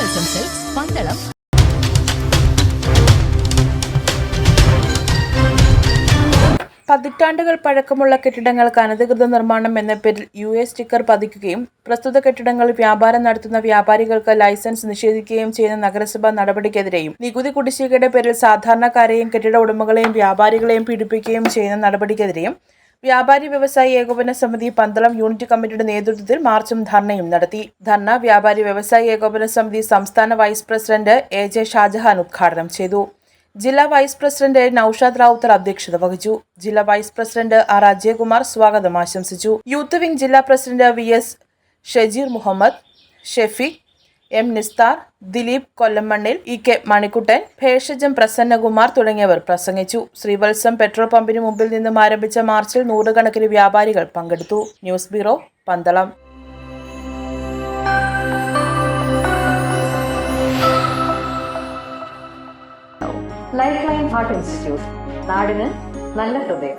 M Pandalam പതിറ്റാണ്ടുകൾ പഴക്കമുള്ള കെട്ടിടങ്ങൾക്ക് അനധികൃത നിർമ്മാണം എന്ന പേരിൽ യു എ സ്റ്റിക്കർ പതിക്കുകയും പ്രസ്തുത കെട്ടിടങ്ങൾ വ്യാപാരം നടത്തുന്ന വ്യാപാരികൾക്ക് ലൈസൻസ് നിഷേധിക്കുകയും ചെയ്യുന്ന നഗരസഭാ നടപടിക്കെതിരെയും നികുതി കുടിശ്ശികയുടെ പേരിൽ സാധാരണക്കാരെയും കെട്ടിട ഉടമകളെയും വ്യാപാരികളെയും പീഡിപ്പിക്കുകയും ചെയ്യുന്ന നടപടിക്കെതിരെയും വ്യാപാരി വ്യവസായി ഏകോപന സമിതി പന്തളം യൂണിറ്റ് കമ്മിറ്റിയുടെ നേതൃത്വത്തിൽ മാർച്ചും ധർണയും നടത്തി. ധർണ വ്യാപാരി വ്യവസായി ഏകോപന സമിതി സംസ്ഥാന vice president A J Shajahan ഉദ്ഘാടനം ചെയ്തു. ജില്ലാ വൈസ് പ്രസിഡന്റ് നൌഷാദ് റാവുത്തർ അധ്യക്ഷത വഹിച്ചു. ജില്ലാ വൈസ് പ്രസിഡന്റ് ആർ അജയകുമാർ സ്വാഗതം ആശംസിച്ചു. യൂത്ത് വിംഗ് ജില്ലാ president V S Shajeer Muhammad Shefeeq M Nisthar Dileep കൊല്ലമണ്ണിൽ E K Manikuttan Bheshajam Prasannakumar തുടങ്ങിയവർ പ്രസംഗിച്ചു. ശ്രീവത്സം പെട്രോൾ പമ്പിന് മുമ്പിൽ നിന്നും ആരംഭിച്ച മാർച്ചിൽ നൂറുകണക്കിന് വ്യാപാരികൾ പങ്കെടുത്തു. News bureau Pandalam. Life line heart institute നാടിന് നല്ല ഹൃദയം.